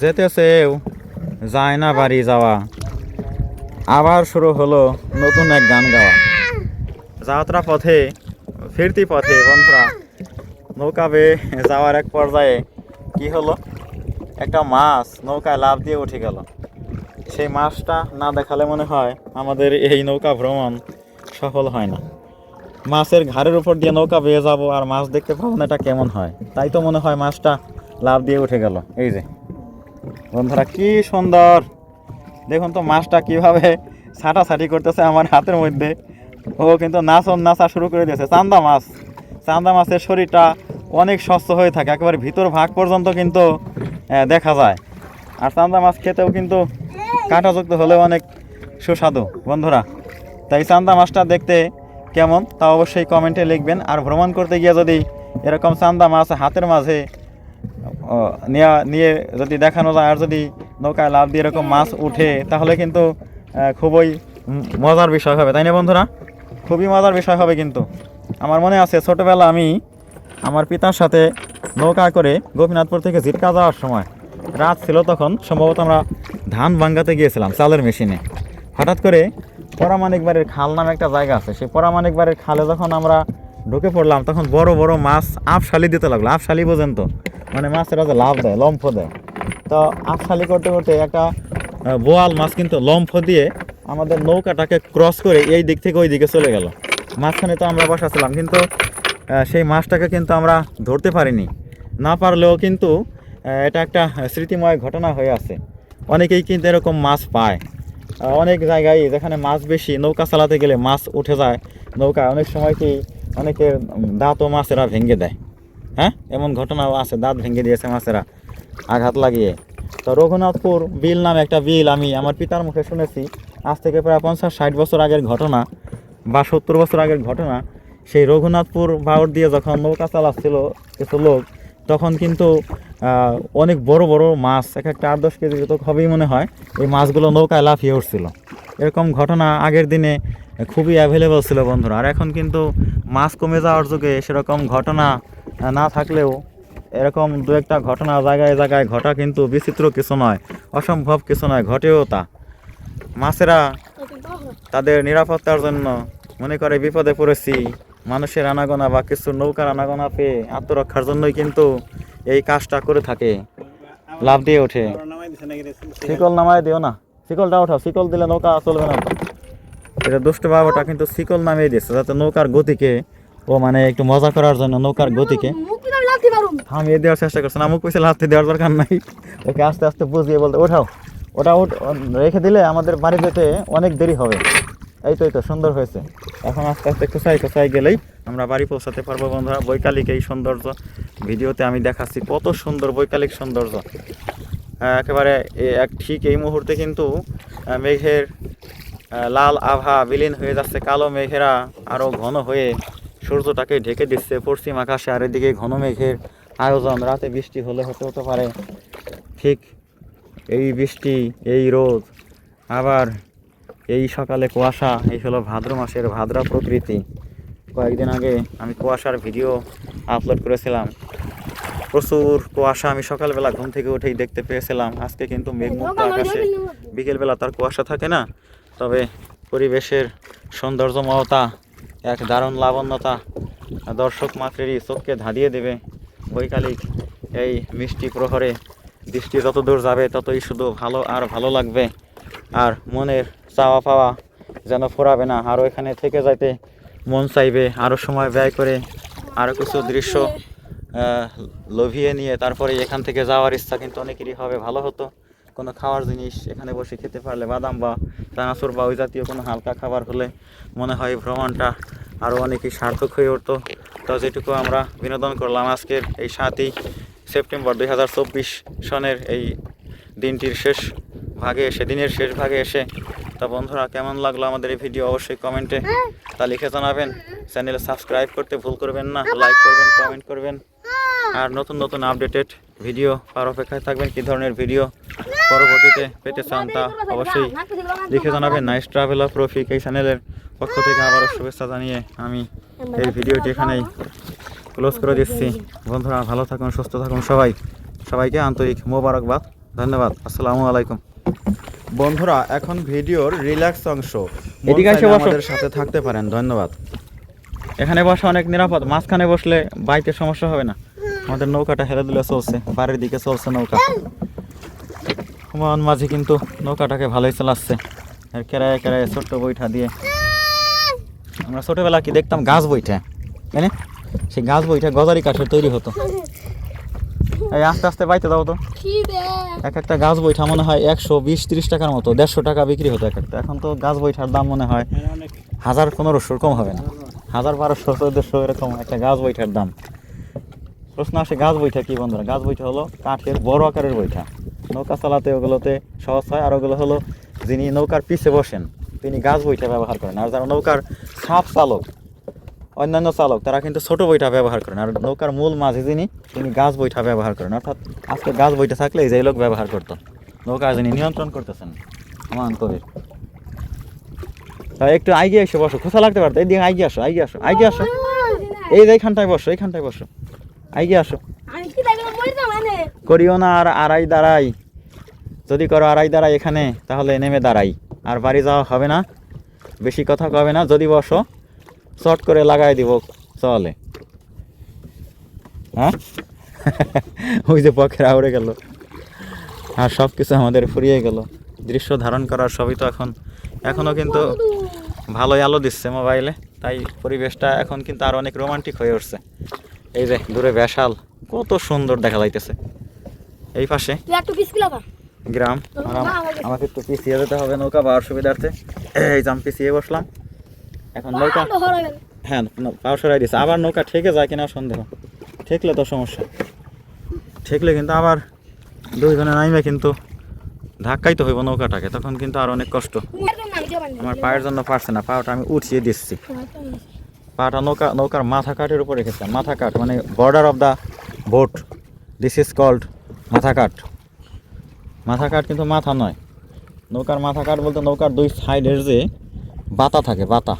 যেতেছেও যায় না বাড়ি যাওয়া। আবার শুরু হলো নতুন এক গান গাওয়া। যাত্রা পথে, ফিরতি পথে, বন্ধুরা, নৌকা বেয়ে যাওয়ার এক পর্যায়ে কি হলো? একটা মাছ নৌকায় লাভ দিয়ে উঠে গেল। সেই মাছটা না দেখালে মনে হয় আমাদের এই নৌকা ভ্রমণ সফল হয় না। মাছের ঘাড়ের উপর দিয়ে নৌকা বেয়ে যাব আর মাছ দেখতে পাবো না, এটা কেমন হয়? তাই তো মনে হয় মাছটা লাভ দিয়ে উঠে গেল। এই যে। বন্ধুরা, কি সুন্দর। দেখুন তো মাছটা কীভাবে ছাটাছাটি করতেছে আমার হাতের মধ্যে। ও কিন্তু নাচন নাচা শুরু করে দিয়েছে। চান্দা মাছ, চান্দা মাছের শরীরটা অনেক স্বচ্ছ হয়ে থাকে, একেবারে ভিতর ভাগ পর্যন্ত কিন্তু দেখা যায়। আর চান্দা মাছ খেতেও কিন্তু কাঁটাযুক্ত হলেও অনেক সুস্বাদু, বন্ধুরা। তাই চান্দা মাছটা দেখতে কেমন তা অবশ্যই কমেন্টে লিখবেন। আর ভ্রমণ করতে গিয়ে যদি এরকম চান্দা মাছ হাতের মাঝে ও, নিয়ে যদি দেখানো যায় আর যদি নৌকায় লাভ দিয়ে এরকম মাছ উঠে তাহলে কিন্তু খুবই মজার বিষয় হবে তাই না বন্ধুরা? খুবই মজার বিষয় হবে কিন্তু। আমার মনে আছে ছোটোবেলা আমি আমার পিতার সাথে নৌকা করে গোপীনাথপুর থেকে জিটকা যাওয়ার সময় রাত ছিল তখন সম্ভবত আমরা ধান ভাঙ্গাতে গিয়েছিলাম চালের মেশিনে। হঠাৎ করে পরামানিক বাড়ির খাল নামে একটা জায়গা আছে সেই পরামানিক বাড়ির খালে যখন আমরা ঢুকে পড়লাম, তখন বড় বড় মাছ আফশালি দিতে লাগল আফশালি বোঝেন তো মানে মাছেরা যে লাভ দেয়, লম্ফ দেয়। তো আফশালি করতে করতে একটা বোয়াল মাছ কিন্তু লম্ফ দিয়ে আমাদের নৌকাটাকে ক্রস করে এই দিক থেকে ওই দিকে চলে গেল। মাঝখানে তো আমরা বসাছিলাম কিন্তু সেই মাছটাকে কিন্তু আমরা ধরতে পারিনি। না পারলেও কিন্তু এটা একটা স্মৃতিময় ঘটনা হয়ে আছে। অনেকেই কিন্তু এরকম মাছ পায়। অনেক জায়গায় যেখানে মাছ বেশি, নৌকা চালাতে গেলে মাছ উঠে যায়। নৌকা অনেক সময় কি অনেকের উম, দাঁতও মাছেরা ভেঙে দেয়। হ্যাঁ? এমন ঘটনাও আছে দাঁত ভেঙে দিয়েছে মাছেরা আঘাত লাগিয়ে। তো রঘুনাথপুর বিল নামে একটা বিল আমি আমার পিতার মুখে শুনেছি। আজ থেকে প্রায় পঞ্চাশ ষাট বছর আগের ঘটনা বা সত্তর বছর আগের ঘটনা। সেই রঘুনাথপুর বাউর দিয়ে যখন নৌকা চালাচ্ছিল কিছু লোক তখন কিন্তু অনেক বড় বড় মাছ এক একটা আট দশ কেজি তো হবেই মনে হয় এই মাছগুলো নৌকায় লাফিয়ে উঠছিল। এরকম ঘটনা আগের দিনে খুবই অ্যাভেলেবল ছিল বন্ধুরা। আর এখন কিন্তু মাছ কমে যাওয়ার যুগে সেরকম ঘটনা না থাকলেও এরকম দু একটা ঘটনা জায়গায় জায়গায় ঘটা কিন্তু বিচিত্র কিছু নয়, অসম্ভব কিছু নয়, ঘটেও তা। মাছেরা তাদের নিরাপত্তার জন্য মনে করে বিপদে পড়েছি, মানুষের আনাগোনা বা কিছু নৌকার আনাগোনা পেয়ে আত্মরক্ষার জন্যই কিন্তু এই কাজটা করে থাকে। লাভ দিয়ে ওঠে। শিকল নামায় দিও না। শিকলটা ওঠাও, শিকল দিলে নৌকা চলবে না। এটা দুষ্ট বাবাটা কিন্তু শিকল নামিয়ে দিচ্ছে যাতে নৌকার গতিকে ও মানে একটু মজা করার জন্য নৌকার গতিকে থামিয়ে দেওয়ার চেষ্টা করছে না মুখ পয়সা লাথি দেওয়ার দরকার নাই। ওকে আস্তে আস্তে বুঝিয়ে বলতে ওঠাও ওটা রেখে দিলে আমাদের বাড়ি যেতে অনেক দেরি হবে। এই তো এই তো সুন্দর হয়েছে। এখন আস্তে আস্তে কোথায় কোথায় গেলেই আমরা বাড়ি পৌঁছাতে পারব বন্ধুরা। বৈকালিক এই সৌন্দর্য ভিডিওতে আমি দেখাচ্ছি কত সুন্দর বৈকালিক সৌন্দর্য। একেবারে এক ঠিক এই মুহূর্তে কিন্তু মেঘের লাল আভা বিলীন হয়ে যাচ্ছে কালো মেঘেরা আরও ঘন হয়ে সূর্যটাকে ঢেকে দিচ্ছে। পশ্চিম আকাশে আর এদিকে ঘন মেঘের আয়োজন। রাতে বৃষ্টি হলে হতে হতে পারে ঠিক এই বৃষ্টি এই রোদ। আবার এই সকালে কুয়াশা এই হলো ভাদ্র মাসের ভাদ্রা প্রকৃতি। কয়েকদিন আগে আমি কুয়াশার ভিডিও আপলোড করেছিলাম। প্রচুর কুয়াশা আমি সকালবেলা ঘুম থেকে উঠেই দেখতে পেয়েছিলাম। আজকে কিন্তু মেঘমুক্ত আকাশে বিকেলবেলা তার কুয়াশা থাকে না? তবে পরিবেশের সৌন্দর্যময়তা, এক দারুণ লাবণ্যতা দর্শক মাত্রেরই চোখকে ধাঁধিয়ে দেবে। বৈকালিক এই মিষ্টি প্রহরে দৃষ্টি যত দূর যাবে, ততই শুধু ভালো আর ভালো লাগবে। আর মনের চাওয়া পাওয়া যেন ফোরাবে না, আরও এখানে থেকে যাইতে মন চাইবে, আরও সময় ব্যয় করে আরও কিছু দৃশ্য লোভিয়ে নিয়ে তারপরে এখান থেকে যাওয়ার ইচ্ছা কিন্তু অনেকেরই হবে, ভালো হতো। কোনো খাওয়ার জিনিস এখানে বসে খেতে পারলে বাদাম বা চানাচুর বা ওই জাতীয় কোনো হালকা খাবার হলে মনে হয় ভ্রমণটা আরও অনেকই সার্থক হয়ে উঠতো। তো যেটুকু আমরা বিনোদন করলাম আজকের এই সাতই সেপ্টেম্বর দুই হাজার চব্বিশ সনের এই দিনটির শেষ ভাগে এসে, দিনের শেষ ভাগে এসে। তা বন্ধুরা, কেমন লাগল আমাদের এই ভিডিও? অবশ্যই কমেন্টে তা লিখে জানাবেন। চ্যানেলে সাবস্ক্রাইব করতে ভুল করবেন না, লাইক করবেন, কমেন্ট করবেন। আর নতুন নতুন আপডেটেড ভিডিও পাওয়ার অপেক্ষায় থাকবেন। কী ধরনের ভিডিও পরবর্তীতে পেতে চান তা অবশ্যই লিখে জানাবেন। নাইস ট্রাভেল অফ রফিক এই চ্যানেলের পক্ষ থেকে আবারও শুভেচ্ছা জানিয়ে আমি এই ভিডিওটি এখানেই ক্লোজ করে দিচ্ছি। বন্ধুরা ভালো থাকুন সুস্থ থাকুন সবাই। সবাইকে আন্তরিক মোবারকবাদ ধন্যবাদ। আসসালামু আলাইকুম। বন্ধুরা এখন ভিডিওর রিল্যাক্স অংশ। আমাদের সাথে থাকতে পারেন। ধন্যবাদ। এখানে বসা অনেক নিরাপদ। মাঝখানে বসলে বাইতে সমস্যা হবে না। আমাদের নৌকাটা হেলে দুলে চলছে। বাড়ির দিকে চলছে নৌকা। হুমায়ুন মাঝি কিন্তু নৌকাটাকে ভালোই চালাচ্ছে। আর কেরায় কেরায় ছোট্ট বইটা দিয়ে। আমরা ছোটবেলা কি দেখতাম গাছ বইটা তাই সেই গাছ বইটা গজারি কাঠের তৈরি হতো। এই আস্তে আস্তে বাইতে দাও তো। এক একটা গাছ বইটা মনে হয় একশো বিশ তিরিশ টাকার মতো, দেড়শো টাকা বিক্রি হতো এক একটা। এখন তো গাছ বইটার দাম মনে হয় হাজার পনেরোশোর কম হবে না। হাজার বারোশো, চোদ্দশো এরকম একটা গাছ বইটার দাম। প্রশ্ন আসে গাছ বইটা কি বন্ধুরা? গাছ বইটা হলো কাঠের বড় আকারের বইটা নৌকা চালাতে ওগুলোতে সহজ হয় আর ওগুলো হলো যিনি নৌকার পিছে বসেন তিনি গাছ বইটা ব্যবহার করেন। আর যারা নৌকার সাপ চালক অন্যান্য চালক তারা কিন্তু ছোট বইটা ব্যবহার করেন। আর নৌকার মূল মাঝি যিনি তিনি গাছ বইটা ব্যবহার করেন। অর্থাৎ আজকে গাছ বইটা থাকলে এই যে লোক ব্যবহার করতো। নৌকা যিনি নিয়ন্ত্রণ করতেছেন হুমায়ুন কবির। তা একটু আইগে এসে বসো খোসা লাগতে পারতো এইদিকে আইগে আসো আইগে আসো আইগে আসো। এই যে এইখানটায় বসো এইখানটায় বসো। আইগে আসো। এনে করিও না আর আড়াই দাঁড়াই। যদি করো আড়াই দাঁড়াই এখানে, তাহলে নেমে দাঁড়াই। আর বাড়ি যাওয়া হবে না। বেশি কথা কবে না, যদি বসো শর্ট করে লাগাই দিব, চলে। হ্যাঁ? ওই যে পক্ষের আউড়ে গেল। আর সব কিছু আমাদের ফুরিয়ে গেল। দৃশ্য ধারণ করার সবই তো এখন এখনও কিন্তু ভালোই আলো দিচ্ছে মোবাইলে। তাই পরিবেশটা এখন কিন্তু আর অনেক রোমান্টিক হয়ে উঠছে। এই যে দূরে বেশাল কত সুন্দর দেখা যাইতেছে। এই পাশে গ্রাম। আমাকে একটু পিছিয়ে যেতে হবে নৌকা পাওয়ার সুবিধার্থে এই যে আমি পিছিয়ে বসলাম। এখন নৌকা হ্যাঁ ন- পাও সরাই দিয়েছে। আবার নৌকা ঠেকে যায় কিনা সন্দেহ। ঠেকলে তো সমস্যা। ঠেকলে কিন্তু আবার দুইজনে নাইমে কিন্তু ধাক্কাই তো হইব নৌকাটাকে। তখন কিন্তু আর অনেক কষ্ট। আমার পায়ের জন্য পারছে না। পাওটা আমি উঠিয়ে দিচ্ছি। পাটা নৌকা নৌকার মাথা কাঠের উপর রেখেছিলাম মাথা কাঠ মানে border of the boat this is called মাথা কাঠ। মাথা কাঠ কিন্তু মাথা নয়। নৌকার মাথা কাঠ বলতে নৌকার দুই সাইডের যে বাতা থাকে, বাতা।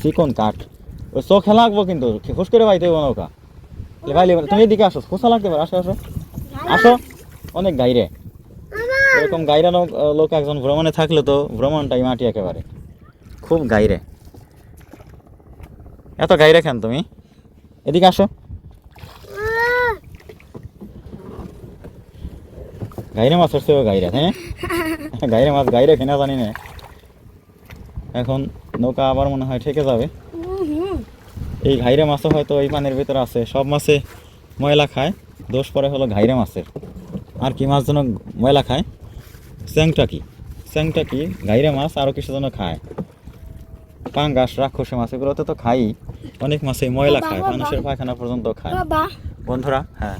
চিকন কাঠ। ওই চোখে লাগবো কিন্তু খুশ করে বাইতে হইব নৌকা। ভাই তুমি এদিকে আসো খোসা লাগতে পারে, আসো আসো। আসো। অনেক গাইরে। এরকম গাইরা লোক একজন ভ্রমণে থাকলে তো ভ্রমণটাই মাটি একেবারে। খুব গাইরে। এত গাইরে কেন তুমি? এদিকে আসো। গাইরে মাছ হচ্ছে গাইরে হ্যাঁ? গাইরে মাছ গাইরে কেনা জানি না। এখন নৌকা আবার মনে হয় ঠেকে যাবে। এই ঘাইরে মাছও হয়তো এই পানির ভিতরে আছে সব মাছে ময়লা খায় দোষ পরে হলো ঘাইরে মাছের। আর কি মাছ যেন ময়লা খায়? স্যাংটা কি? স্যাংটা কি? ঘাইরে মাছ আরও কিছু যেন খায়। পাঙ্গাস রাক্ষসে মাছ এগুলোতে তো খাই অনেক মাছই ময়লা খায় মানুষের পায়খানা পর্যন্ত খায়। বন্ধুরা হ্যাঁ।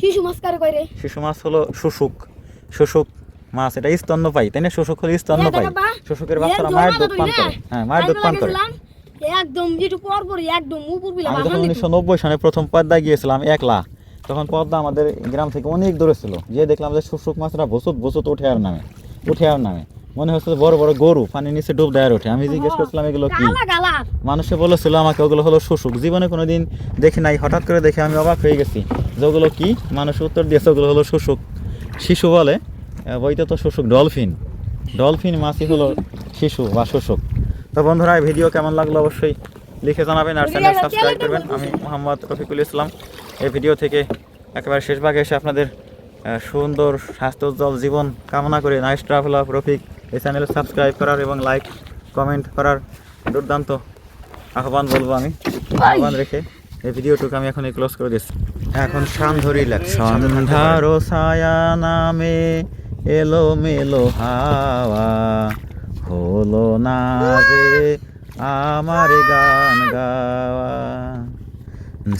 শিশু মাছ কারে কইরে? শিশু মাছ হলো শুশুক। শুশুক মাছ এটা স্তন্যপায়ী তাই না? শুশুক হলো স্তন্যপায়ী? শুশুকের বাচ্চারা মায়ের দুধ পান করে। হ্যাঁ মায়ের দুধ পান করে। একদম যেটু পর পর একদম উপর বিলা আমি যখন উনিশশো নব্বই সালে প্রথম পদ্মায় গিয়েছিলাম একলা তখন পদ্মা আমাদের গ্রাম থেকে অনেক দূরে ছিল। যে দেখলাম যে শুশুক মাছরা বসুত বসুত উঠে আর নামে উঠে আর নামে। মনে হচ্ছে বড় বড় গরু পানির নিচে ডুব দেয় আর ওঠে। আমি জিজ্ঞেস করছিলাম এগুলো কি? মানুষে বলেছিল আমাকে ওগুলো হলো শুশুক। জীবনে কোনোদিন দেখি নাই। হঠাৎ করে দেখে আমি অবাক হয়ে গেছি যে ওগুলো কি? মানুষ উত্তর দিয়েছে ওগুলো হলো শুশুক। শিশু বলে বইতে তো শুশুক ডলফিন। ডলফিন মাছই হলো শিশু বা শুশুক। তো বন্ধুরা এই ভিডিও কেমন লাগল অবশ্যই লিখে জানাবেন আর চ্যানেল সাবস্ক্রাইব করবেন। আমি মোহাম্মদ রফিকুল ইসলাম। এই ভিডিও থেকে একেবারে শেষ ভাগে এসে আপনাদের সুন্দর স্বাস্থ্যোজ্জ্বল জীবন কামনা করে। নাইস ট্রাভেল অফ রফিক এই চ্যানেল সাবস্ক্রাইব করার এবং লাইক কমেন্ট করার দুর্দান্ত আহ্বান বলব আমি। আহ্বান রেখে এই ভিডিওটুকু আমি এখন ক্লোজ করে দিচ্ছি। এখন সান্ধ্যরি সন্ধ্যার ছায়া নামে এলো মেলো হাওয়া। হলো না যে আমার গান গাওয়া।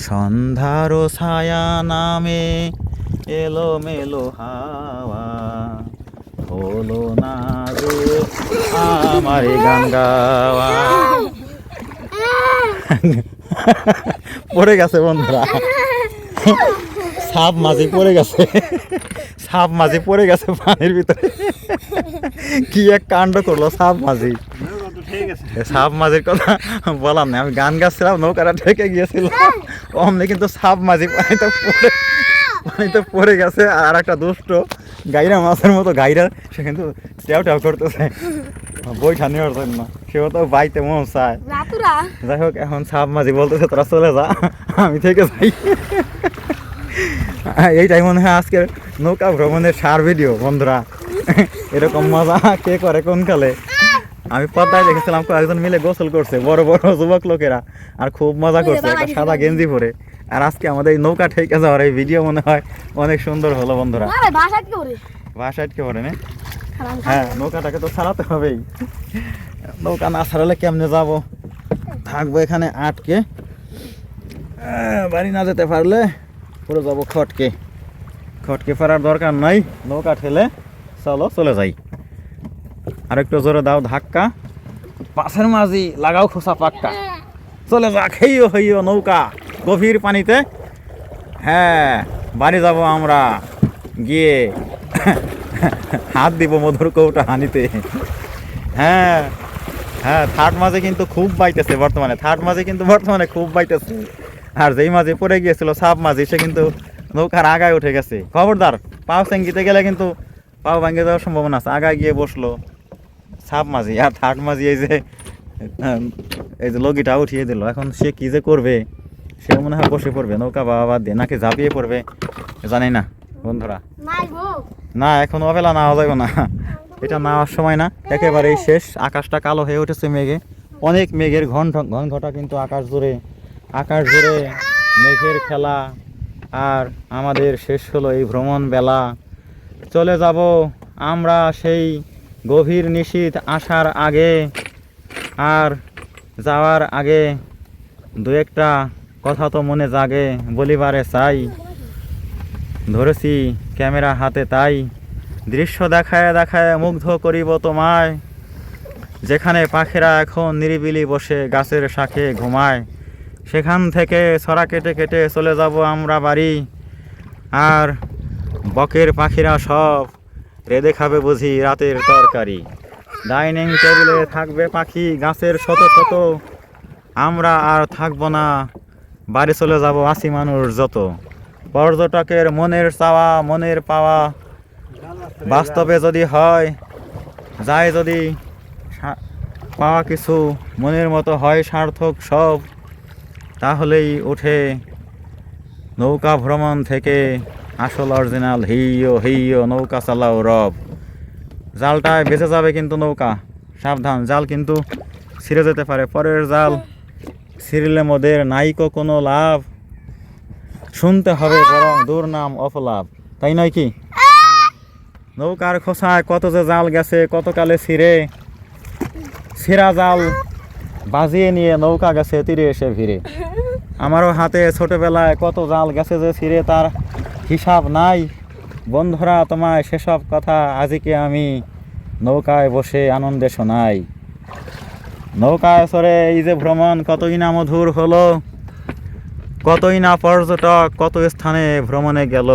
সন্ধ্যার ছায়া নামে এলো মেলো হাওয়া। হলো না যে আমার গান গাওয়া। পড়ে গেছে বন্ধুরা। সাপ মাঝি পড়ে গেছে। সাপ মাঝি পড়ে গেছে পানির ভিতরে। কি এক কাণ্ড করল সাপ মাঝি। সাপ মাঝির কথা বললাম না আমি গান গাচ্ছিলাম, নৌকাটা ঠেকে গিয়েছিল অমনি কিন্তু সাপ মাঝি পানিতে পড়ে পানিতে পড়ে গেছে আর একটা দুষ্ট গাইরা মাছের মতো গাইরা সে কিন্তু ট্যাও ট্যাও করতেছে। বইটা নেওয়ার জন্য। সেও তো বাইতে মন চায়। যাই হোক এখন সাপ মাঝি বলতেছে তোরা চলে যা আমি থেকে যাই। এইটাই মনে হয় আজকের নৌকা ভ্রমণের সার ভিডিও বন্ধুরা। এরকম মজা কে করে কোন কালে আমি পদ্মায় দেখেছিলাম কয়েকজন মিলে গোসল করছে বড় বড় যুবক লোকেরা আর খুব মজা করছে একটা সাদা গেঞ্জি পরে। আর আজকে আমাদের এই নৌকা ঠেকে যাওয়ার এই ভিডিও মনে হয় অনেক সুন্দর হলো বন্ধুরা। বাসা কি করে বাসায় না? হ্যাঁ নৌকাটাকে তো ছাড়াতে হবেই। নৌকা না ছাড়ালে কেমনে যাব? থাকব এখানে আটকে। বাড়ি না যেতে পারলে পুরো যাব খটকে। খটকে ফেরার দরকার নাই। নৌকা ঠেলে চলো চলে যাই। আর একটু জোরে দাও ধাক্কা। পাশের মাঝি লাগাও খোসা পাক্কা। চলে যা খেইও হইও নৌকা। গভীর পানিতে। হ্যাঁ বাড়ি যাব আমরা। গিয়ে হাত দিব মধুর কৌটা হানিতে। হ্যাঁ হ্যাঁ থার্ড মাঝে কিন্তু খুব বাইতেছে বর্তমানে। থার্ড মাঝে কিন্তু বর্তমানে খুব বাইতেছে। আর যেই মাঝে পড়ে গিয়েছিল সাপ মাঝে, সে কিন্তু নৌকার আগায় উঠে গেছে। খবরদার, পাও সেঙ্গিতে গেলে কিন্তু পাও ভাঙে যাওয়ার সম্ভাবনা আছে। আগায় গিয়ে বসল সাপ মাঝি। আর থার্ড মাঝি এই যে এই যে লগিটা উঠিয়ে দিল। এখন সে কী যে করবে? সে মনে হয় বসে পড়বে নৌকা বাবা বাদ দিয়ে নাকি ঝাঁপিয়ে পড়বে জানি না বন্ধুরা। না এখন অবেলা না যাবে না। এটা নেওয়ার সময় না একেবারেই শেষ। আকাশটা কালো হয়ে উঠেছে মেঘে। অনেক মেঘের ঘন ঘন ঘটা কিন্তু আকাশ জুড়ে। আকাশ জুড়ে মেঘের খেলা। আর আমাদের শেষ হলো এই ভ্রমণ বেলা। চলে যাব আমরা সেই গভীর নিশীথ আসার আগে। আর যাওয়ার আগে দু একটা কথা তো মনে জাগে, বলিবারে চাই। ধরেছি ক্যামেরা হাতে তাই। দৃশ্য দেখায় দেখায় মুগ্ধ করিব তোমায়। যেখানে পাখিরা এখন নিরিবিলি বসে গাছের শাখে ঘুমায়, সেখান থেকে ছড়া কেটে কেটে চলে যাব আমরা বাড়ি। আর বকের পাখিরা সব রেঁধে খাবে বুঝি রাতের তরকারি। ডাইনিং টেবিলে থাকবে পাখি, গাছের শত শত। আমরা আর থাকব না। বাড়ি চলে যাব আসি মানুষ যত। পর্যটকের মনের চাওয়া, মনের পাওয়া বাস্তবে যদি হয়, যায় যদি পাওয়া কিছু, মনের মতো হয় সার্থক সব, তাহলেই ওঠে নৌকা ভ্রমণ থেকে আসল অরিজিনাল হিও হিও নৌকা চালাও রব। জালটায় বেঁচে যাবে কিন্তু নৌকা, সাবধান, জাল কিন্তু ছিঁড়ে যেতে পারে, পরের জাল ছিঁড়লে মোদের নাইকো কোনো লাভ? শুনতে হবে বরং দুর্নাম অপলাভ। তাই নয় কি? নৌকার খোসায় কত যে জাল গেছে কত কালে ছিঁড়ে? ছিঁড়া জাল বাজিয়ে নিয়ে নৌকা গেছে তীরে এসে ভিড়ে। আমারও হাতে ছোটবেলায় কত জাল গেছে যে ছিঁড়ে তার হিসাব নাই। বন্ধুরা, তোমায় সেসব কথা আজকে আমি নৌকায় বসে আনন্দে শোনাই। নৌকায় চড়ে এই যে ভ্রমণ, কতই না মধুর হলো, কতই না পর্যটক, কত স্থানে ভ্রমণে গেল।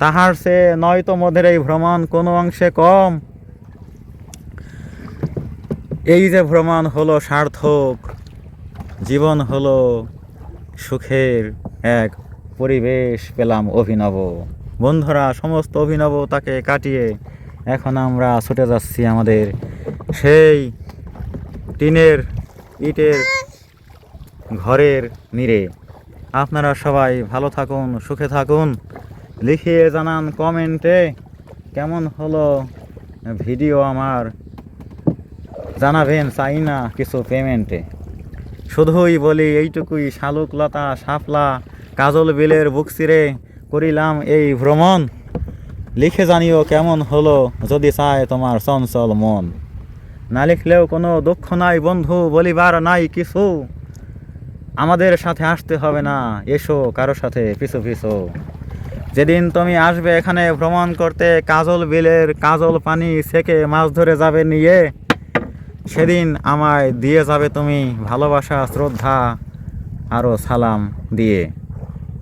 তাহার সে নয়তো মধ্যের এই ভ্রমণ, কোনো অংশে কম। এই যে ভ্রমণ হলো সার্থক, জীবন হলো সুখের এক পরিবেশ পেলাম অভিনব। বন্ধুরা, সমস্ত অভিনবতাকে কাটিয়ে এখন আমরা ছুটে যাচ্ছি আমাদের সেই টিনের ইটের ঘরের নিরে। আপনারা সবাই ভালো থাকুন, সুখে থাকুন। লিখিয়ে জানান কমেন্টে কেমন হলো ভিডিও আমার। জানাবেন চাই না কিছু পেমেন্টে। শুধুই বলি এইটুকুই শালুক লতা শাপলা কাজল বিলের বুক চিরে করিলাম এই ভ্রমণ। লিখে জানিও কেমন হলো যদি চায় তোমার চঞ্চল মন। না লিখলেও কোনো দুঃখ নাই, বন্ধু, বলিবার নাই কিছু। আমাদের সাথে আসতে হবে না, এসো কারও সাথে, পিছু পিছু। যেদিন তুমি আসবে এখানে ভ্রমণ করতে, কাজল বিলের কাজল পানি সেকে মাছ ধরে যাবে নিয়ে, সেদিন আমায় দিয়ে যাবে তুমি ভালোবাসা, শ্রদ্ধা আরও সালাম দিয়ে।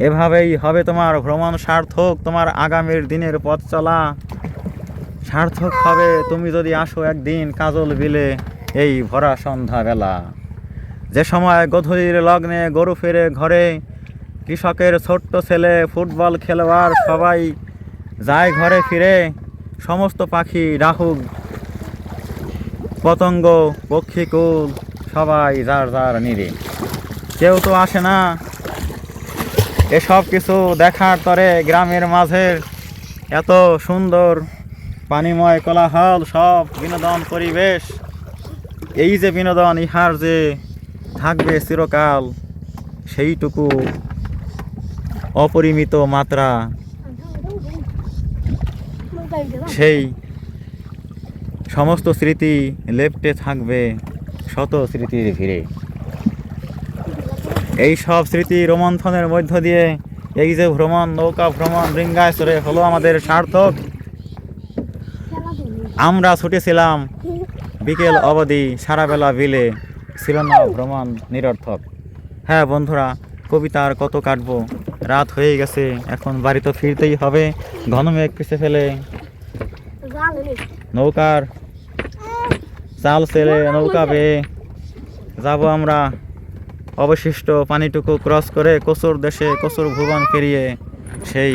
এভাবেই হবে তোমার ভ্রমণ সার্থক, তোমার আগামীর দিনের পথ চলা। সার্থক হবে তুমি যদি আসো একদিন কাজল বিলে, এই ভরা সন্ধ্যাবেলা। যে সময় গধূলির লগ্নে গরু ফেরে ঘরে, কৃষকের ছোট্ট ছেলে ফুটবল খেলোয়াড় সবাই যায় ঘরে ফিরে, সমস্ত পাখি রাহুক পতঙ্গ, পক্ষীকুল সবাই যার যার নিরে। কেউ তো আসে না। এসব কিছু দেখার তরে গ্রামের মাঝের এত সুন্দর পানিময় কোলাহল, সব বিনোদন পরিবেশ। এই যে বিনোদন, ইহার যে থাকবে চিরকাল, সেইটুকু অপরিমিত মাত্রা সেই সমস্ত স্মৃতি লেপ্টে থাকবে শত স্মৃতির ভিড়ে। এই সব স্মৃতি রোমন্থনের মধ্য দিয়ে, এই যে ভ্রমণ, নৌকা ভ্রমণ রিঙ্গায় হলো আমাদের সার্থক। আমরা ছুটেছিলাম বিকেল অবধি সারাবেলা বিলে। ছিল না ভ্রমণ নিরর্থক। হ্যাঁ বন্ধুরা, কবিতার কত কাটবো? রাত হয়ে গেছে, এখন বাড়ি তো ফিরতেই হবে। ঘন মেঘ পিছে ফেলে। নৌকার চাল ছেলে নৌকা বেয়ে। যাব আমরা অবশিষ্ট পানিটুকু ক্রস করে কচুর দেশে কচুর ভুবন পেরিয়ে সেই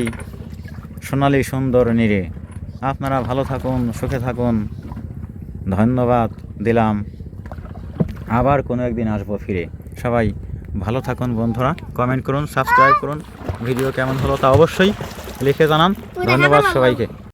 সোনালি সুন্দর নীরে। আপনারা ভালো থাকুন সুখে থাকুন। ধন্যবাদ দিলাম। আবার কোনো একদিন আসব ফিরে। সবাই ভালো থাকুন বন্ধুরা। কমেন্ট করুন সাবস্ক্রাইব করুন। ভিডিও কেমন হলো তা অবশ্যই লিখে জানান। ধন্যবাদ সবাইকে।